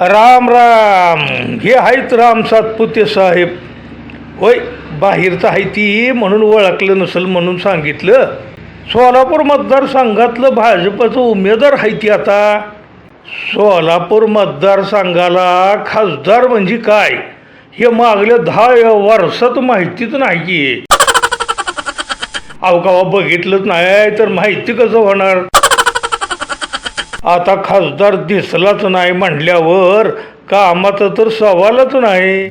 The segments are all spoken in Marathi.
राम राम. हे आहेत राम सातपुते साहेब. होय बाहेरचं आहे ती म्हणून ओळखलं नसेल म्हणून सांगितलं. सोलापूर मतदारसंघातलं भाजपचं उमेदवार आहे ती आता. सोलापूर मतदारसंघाला खासदार म्हणजे काय? हे मागल्या दहा वर्षात माहितीच नाही की अहो बघितलंच नाही तर माहिती कसं होणार? आता खासदार दिसलाच नाही म्हणल्यावर कामाचा तर सवालच नाही.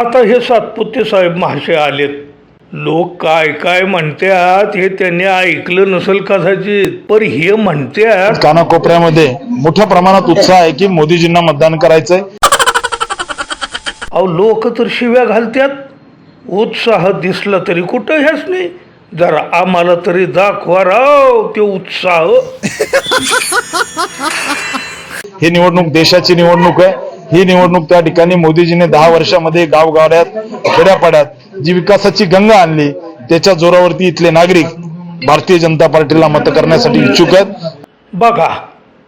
आता हे सातपुते साहेब महाशय आलेत. लोक काय काय म्हणतात हे त्यांनी ऐकलं नसेल कदाचित. पण हे म्हणतात कानाकोपऱ्यामध्ये मोठ्या प्रमाणात उत्साह आहे की मोदीजींना मतदान करायचंय. अहो लोक तर शिव्या घालतात उत्साह दिसला तरी कुठं ह्याच नाही जरा आम्हाला तरी दाखवा राव ते उत्साह. ही निवडणूक देशाची निवडणूक आहे. ही निवडणूक त्या ठिकाणी मोदीजीने दहा वर्षामध्ये गावगाड्यात खेड्यापाड्यात जी विकासाची गंगा आणली त्याच्या जोरावरती इथले नागरिक भारतीय जनता पार्टीला मत करण्यासाठी इच्छुक आहेत. बघा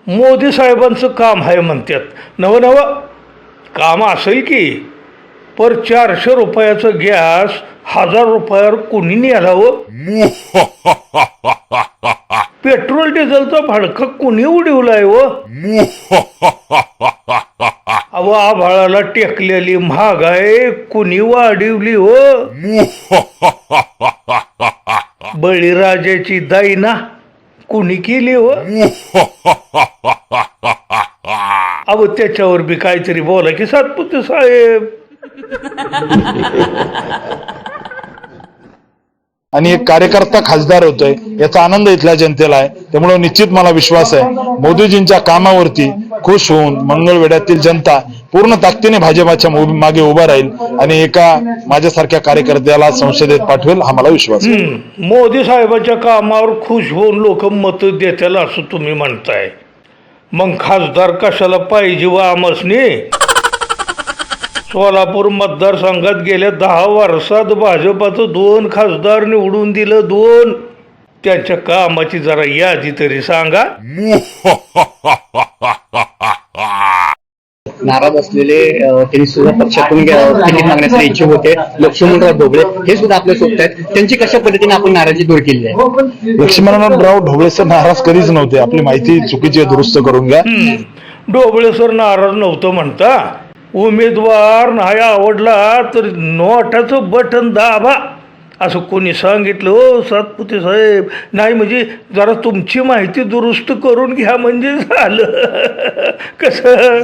मोदी साहेबांचं काम आहे म्हणतात. नवं नवं. काम असेल की? पर चारशे रुपयाचं गॅस हजार रुपयावर कोणी न्यायला हो? पेट्रोल डिझेलचं भाडकं कोणी उडवलंय हो? अहो आभाळाला टेकलेली महागाई कुणी वाढवली हो? बळीराजाची दाईना कुणी केली हो? अहो त्याच्यावर बी काहीतरी बोला की सातपुते साहेब. आणि एक कार्यकर्ता खासदार होतोय. याचा आनंद इथल्या जनतेला आहे. त्यामुळे निश्चित मला विश्वास आहे. मोदीजींच्या कामावरती खुश होऊन मंगळवेड्यातील जनता पूर्ण ताकदीने भाजपाच्या मागे उभा राहील आणि एका माझ्यासारख्या कार्यकर्त्याला संसदेत पाठवेल हा मला विश्वास आहे. मोदी साहेबाच्या कामावर खुश होऊन लोक मत देतील असं तुम्ही म्हणताय. मग खासदार कशाला पाहिजे व आमसनी? सोलापूर मतदारसंघात गेल्या दहा वर्षात भाजपाचं दोन खासदार निवडून दिलं दोन. त्यांच्या कामाची जरा यादी तरी सांगा. नाराज असलेले त्यांनी सुद्धा पक्षातून तिकीट मागण्यासाठी इच्छुक होते. लक्ष्मणराव ढोबळे हे सुद्धा आपल्यासोबत आहेत. त्यांची कशा पद्धतीने आपण नाराजी दूर केली आहे? लक्ष्मणराव ढोबळे सर नाराज कधीच नव्हते. आपली माहिती चुकीची आहे, दुरुस्त करून घ्या. डोबळे सर नाराज नव्हतं म्हणता. उमेदवार नाही आवडला तर नोटाचं बटन दाबा. असं कोणी सांगितलं हो सातपुते साहेब नाही म्हणजे जरा तुमची माहिती दुरुस्त करून घ्या म्हणजे झालं. कसं?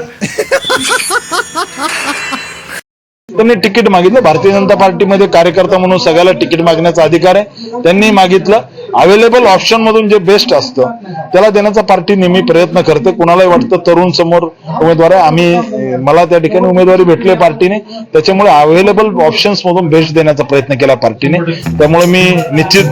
त्यांनी तिकीट मागितलं. भारतीय जनता पार्टीमध्ये कार्यकर्ता म्हणून सगळ्याला तिकीट मागण्याचा अधिकार आहे. त्यांनी मागितलं. अवेलेबल ऑप्शन मधून जे बेस्ट असतं त्याला देण्याचा पार्टी नेहमी प्रयत्न करते. कुणालाही वाटतं तरुण समोर उमेदवार आहे. आम्ही मला त्या ठिकाणी उमेदवारी भेटली पार्टीने. त्याच्यामुळे अवेलेबल ऑप्शन्स मधून बेस्ट देण्याचा प्रयत्न केला पार्टीने. त्यामुळे मी निश्चित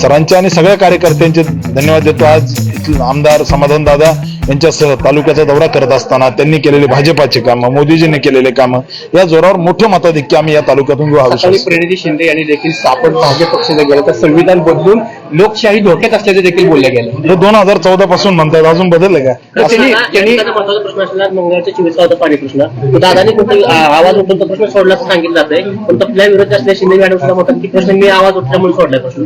सरांचे आणि सगळ्या कार्यकर्त्यांचे धन्यवाद देतो. आज आमदार समाधान दादा यांच्यासह तालुक्याचा दौरा करत असताना त्यांनी केलेले भाजपाचे कामं मोदीजींनी केलेले कामं या जोरावर मोठं मताधिक्य आम्ही या तालुक्यातून हा शिंदे यांनी देखील आपण भाजप पक्षाला गेलं तर संविधान बदलून लोकशाही धोक्यात असल्याचे देखील बोलले गेले. हे दोन हजार चौदा पासून म्हणतात अजून बदलले का? तर त्यांनी त्यांनी महत्त्वाचा प्रश्न चोवीसचा होता पाणी प्रश्न दादानी कुठे आवाज उठून तो प्रश्न सोडला असं सांगितलं जातंय. पण आपल्या विरोधी असल्या शिंदे मॅडम सुद्धा म्हणतात की प्रश्न मी आवाज उठल्यामुळे सोडलाय प्रश्न.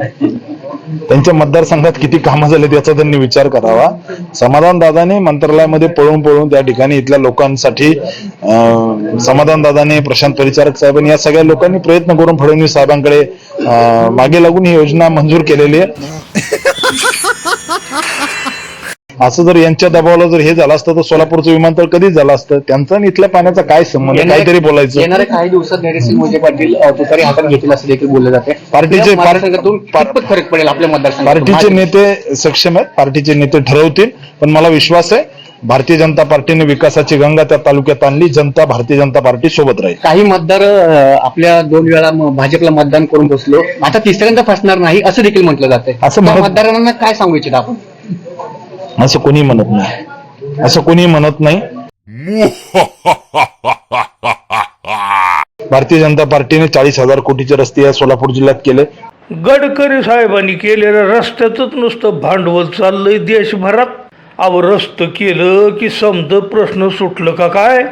त्यांच्या मतदारसंघात किती कामं झाले याचा त्यांनी विचार करावा. समाधान दादाने मंत्रालयामध्ये पळून पळून त्या ठिकाणी इथल्या लोकांसाठी समाधान दादाने प्रशांत परिचारक साहेबांनी या सगळ्या लोकांनी प्रयत्न करून फडणवीस साहेबांकडे अं, मागे लागून ही योजना मंजूर केलेली आहे. असं जर यांच्या दबावाला जर हे झालं असतं तर सोलापूरचं विमानतळ कधीच झालं असतं? त्यांचा आणि इथल्या पाण्याचा काय संबंध? काहीतरी बोलायचं. येणाऱ्या काही दिवसात नरेश मोजे पाटील अ, तुतारी हातात घेतील असं देखील बोललं जाते. पार्टीचे- या मतदारसंघातून कितपत फरक पडेल आपल्या मतदारसंघात पार्टीचे नेते सक्षम आहेत पार्टीचे नेते ठरवतील पण मला विश्वास आहे भारतीय जनता पार्टीने विकासाची गंगा त्या तालुक्यात आणली जनता भारतीय जनता पार्टी सोबत राहील. काही मतदार आपल्या दोन वेळा म- भाजपला मतदान करून बसलो. आता तिसऱ्यांदा फसणार नाही असं देखील म्हटलं जाते असं मतदारांना काय सांगू इच्छित आपण? असं कोणी म्हणत नाही. असं कोणी म्हणत नाही. भारतीय जनता पार्टीने चाळीस हजार कोटीचे रस्ते या सोलापूर जिल्ह्यात केले. गडकरी साहेबांनी केलेल्या रस्त्याचंच नुसतं भांडवल चाललंय देशभरात. अव रस्त केलं की समज प्रश्न सुटलं का काय?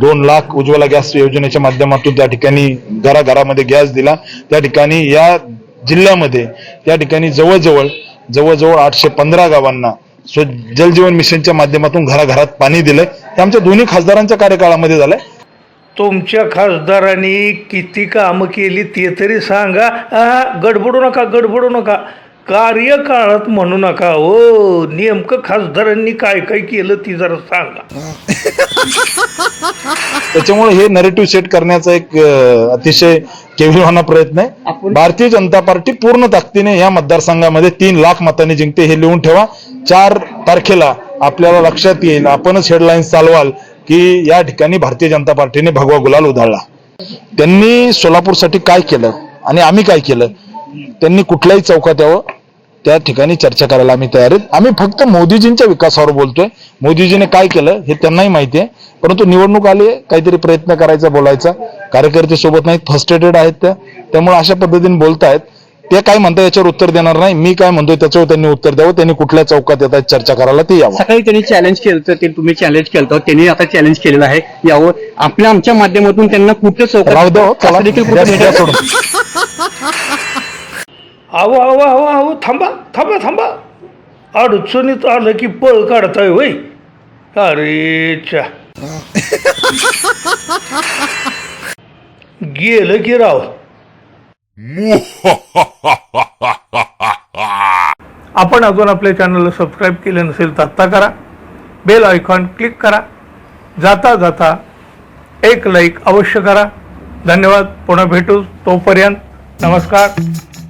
दोन लाख उज्ज्वला गॅस योजनेच्या माध्यमातून त्या ठिकाणी घराघरामध्ये गॅस दिला. त्या ठिकाणी या जिल्ह्यामध्ये त्या ठिकाणी जवळजवळ जवळजवळ आठशे पंधरा गावांना स्व जलजीवन मिशनच्या माध्यमातून घराघरात पाणी दिलंय. ते आमच्या दोन्ही खासदारांच्या कार्यकाळामध्ये झालंय. तुमच्या खासदारांनी किती कामं केली ते तरी सांगा. आ, गडबडू नका गडबडू नका. कार्यकाळात म्हणू नका हो नेमकं खासदारांनी काय काय केलं ती जरा सांगा. त्याच्यामुळे हे नरेटिव्ह सेट करण्याचा एक अं, अतिशय केविलवाना प्रयत्न आहे. भारतीय जनता पार्टी पूर्ण ताकदीने या मतदारसंघामध्ये तीन लाख मतांनी जिंकते हे लिहून ठेवा. चार तारखेला आपल्याला लक्षात येईल आपणच हेडलाईन्स चालवाल की या ठिकाणी भारतीय जनता पार्टीने भगवा गुलाल उधळला. त्यांनी सोलापूरसाठी काय केलं आणि आम्ही काय केलं? त्यांनी कुठल्याही चौकात यावं त्या ठिकाणी चर्चा करायला आम्ही तयार आहेत. आम्ही फक्त मोदीजींच्या विकासावर बोलतोय. मोदीजीने काय केलं हे त्यांनाही माहिती आहे. परंतु निवडणूक आली आहे काहीतरी प्रयत्न करायचा बोलायचा. कार्यकर्ते सोबत नाहीत फर्स्टेटेड आहेत त्या. त्यामुळे अशा पद्धतीने बोलतायत. ते काय म्हणतात याच्यावर उत्तर देणार नाही. मी काय म्हणतोय त्याच्यावर त्यांनी उत्तर द्यावं. त्यांनी कुठल्या चौकात येतात चर्चा करायला ते यावं. सकाळी त्यांनी चॅलेंज केलं होतं, ते तुम्ही चॅलेंज केलं. त्यांनी आता चॅलेंज केलेलं आहे. यावर आपल्या आमच्या माध्यमातून त्यांना कुठं चौकात हो, देखील आहो आहो आहो आहो थांबा थांबा थांबा. अडचणीत आलं की पळ काढताय होय. अरे चा. गेलं की राव. आपण अजून आपल्या चॅनलला सबस्क्राईब केले नसेल तर आत्ता करा. बेल आयकॉन क्लिक करा. जाता जाता एक लाईक अवश्य करा. धन्यवाद. पुन्हा भेटू तोपर्यंत. नमस्कार.